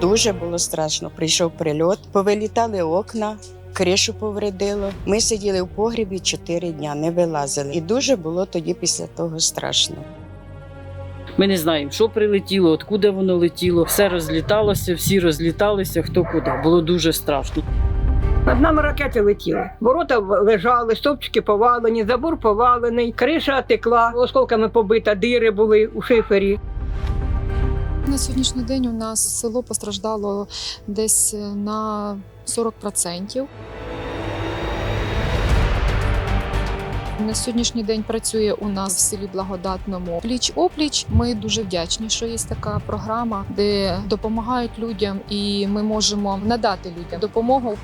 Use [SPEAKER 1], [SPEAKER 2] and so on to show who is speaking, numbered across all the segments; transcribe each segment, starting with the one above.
[SPEAKER 1] Дуже було страшно. Прийшов прильот, повилітали окна. Кришу повредило. Ми сиділи в погрібі чотири дня, не вилазили. І дуже було тоді після того страшно.
[SPEAKER 2] Ми не знаємо, що прилетіло, откуди воно летіло. Все розліталося, всі розліталися, хто куди. Було дуже страшно.
[SPEAKER 3] Над нами ракети летіли. Ворота лежали, стовпчики повалені, забор повалений, криша текла, осколками побита, дири були у шифері.
[SPEAKER 4] На сьогоднішній день у нас село постраждало десь на 40%. На сьогоднішній день працює у нас в селі Благодатному пліч опліч. Ми дуже вдячні, що є така програма, де допомагають людям, і ми можемо надати людям допомогу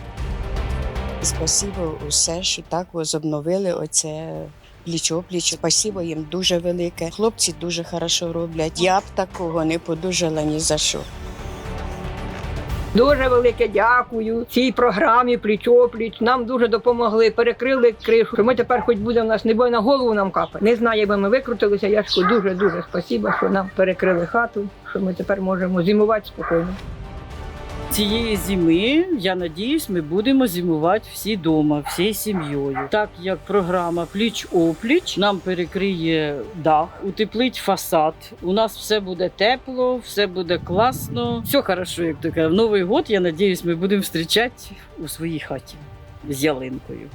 [SPEAKER 1] Спасибо усе, що так возобновили оце пліч-опліч. Спасибо їм дуже велике. Хлопці дуже хорошо роблять. Я б такого не подужала ні за що.
[SPEAKER 3] Дуже велике дякую цій програмі пліч-опліч. Нам дуже допомогли, перекрили кришу. Ми тепер, хоч буде в нас не бой на голову нам капає. Не знаю, якби ми викрутилися. Яшку дуже дуже спасибо, що нам перекрили хату, що ми тепер можемо зимувати спокійно.
[SPEAKER 2] Цієї зими, я надіюсь, ми будемо зимувати всі дома, всією сім'єю. Так як програма пліч-опліч нам перекриє дах, утеплить фасад. У нас все буде тепло, все буде класно. Все хорошо, як то кажуть. Новий год, я надіюсь, ми будемо зустрічати у своїй хаті з ялинкою.